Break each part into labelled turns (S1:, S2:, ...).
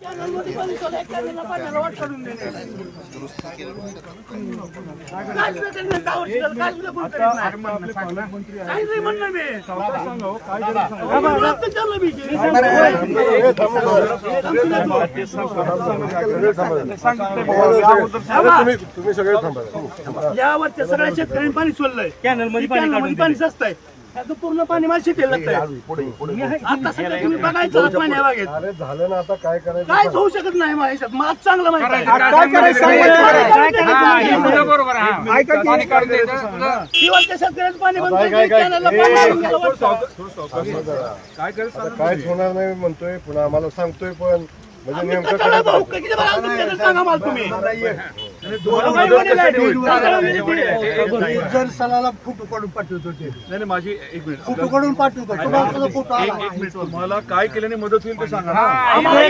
S1: वर्ष या वरच्या सगळ्या शेतकऱ्यांनी पाणी सोडलंय. कॅनलमध्ये पाणी स्वस्त आहे त्याचं पूर्ण पाणी मला शेतीला लागतंय. आता सध्या तुम्ही बघायचं ना पाणी बागेत
S2: अरे झालं ना आता काय करायचं?
S1: काहीच होऊ शकत नाही चांगलं माहिती शेतकऱ्याचं पाणी बंद
S2: काय-
S1: केलं,
S2: काय-
S1: कॅनलला
S2: ए-
S1: पाणी आणून दिलं वाटतं.
S2: आता काहीच होणार नाही म्हणतोय पुन्हा आम्हाला सांगतोय पण. म्हणजे
S1: आम्ही
S2: नेमकं
S1: कशाला भाऊ? किती सांगा मला तुम्ही? म्हणजे.
S3: जर सणाला फोटो काढून पाठवतो ते
S4: नाही नाही, माझी एक मिनिट
S3: फोटो पाठवतो तुम्हाला आला
S4: एक मिनिट तुम्हाला काय केल्याने मदत होईल ते सांगा ना
S1: आम्हाला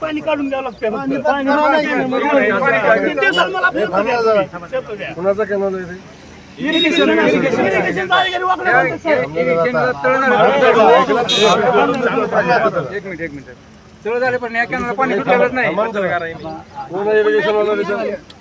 S1: पाणी काढून द्यावं लागतं
S3: पाणी पण खराब आहे.
S1: किती दिवसात मला
S2: हे
S1: फोटो
S2: थांबा
S1: द्या.
S2: जरा.
S1: फोटो द्या.
S2: कुणाचा कॅनल आहे?
S1: इरिगेशन वाकडं साहेब.
S4: एक मिनिट एक मिनिट सगळं झालं पण या कॅनलला पाणी सुटलेलंच नाही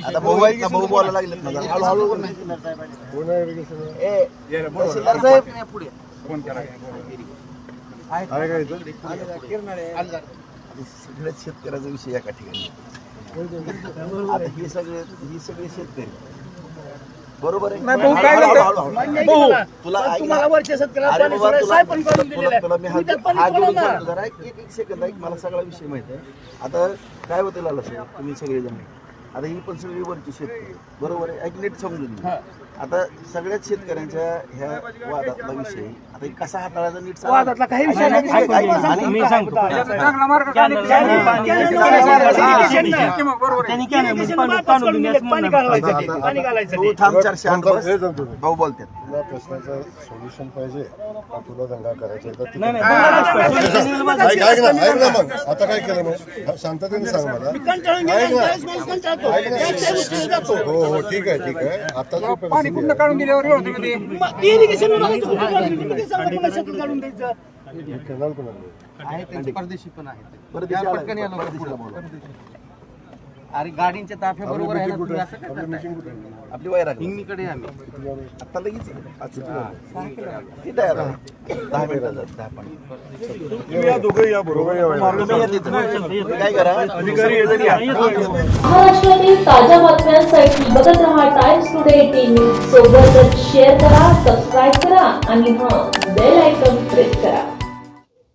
S2: आता
S5: भाऊ आहेत ना भाऊ बोलायला लागलेत ना जरा. हळूहळू? ए, तहसीलदार साहेब शेतकऱ्याचा विषय एका ठिकाणी. आता हे सगळे ही सगळे शेतकरी. बरोबर आहे?
S4: भाऊ, काय
S5: हळू-? हळू-? तुला
S1: पण तुम्हाला. वरच्या
S5: अरे बाबा, तुला-
S1: साहेब पण काढून
S5: तुला-
S1: दिलेलं
S5: तुला मी
S1: आहे.
S5: हात
S1: मी त्यात पाणी
S5: हात
S1: सोडलं
S5: जोडून
S1: ना.
S5: सांगतो जरा. एक एक एक सेकंद ऐक मला सगळा विषय माहीत आहे. आता काय होतं लाला साहेब? तुम्ही सगळेजण आता ही पण सगळी वरची शेतकरी बरोबर आहे ऐक नीट समजून. आता सगळ्याच शेतकऱ्यांच्या ह्या वादातला विषय आता हे कसा हाताळायचा नीट सांगा.
S1: वादातला काही विषय नाही. सांगतो.
S4: चांगला मार्ग काढला.
S1: पाणी.
S5: तू थांब चार शांत बस.
S2: हे थांब तुम्ही.
S5: भाऊ बोलतात
S2: तुला प्रश्नाचं सोल्युशन पाहिजे का तुला दंगा करायचा? तर ऐक ना ऐक ना मग. आता काय केलं मग? शांततेने सांग मला. ऐक ना. हो हो ठीक आहे ठीक आहे. आता
S4: पाणी
S2: परिस्थिती
S4: कुठलं
S2: आहे?
S4: तुम्ही
S1: सांगा कोणाला
S2: ही?
S3: परदेशी पण आहेत
S5: परदेशी आला का? परदेशीला बोलवा.
S3: अरे गाडींच्या ताफ्या बरोबर आहे ना तुम्ही? असं
S2: आपली meeting कुठे आहे?
S5: आपली वैराग
S3: हिंगणीकडे आम्ही?
S5: आता लगेच किती आहे आता? दहा मिनिटं झाली, दहा पाच.
S2: तुम्ही
S5: काय करा.
S6: महाराष्ट्रातील ताज्या बातम्यांसाठी बघत रहा टाइम्स टुडे सोबतच शेअर करा सबस्क्राईब करा आणि हां बेल आयकॉन प्रेस करा.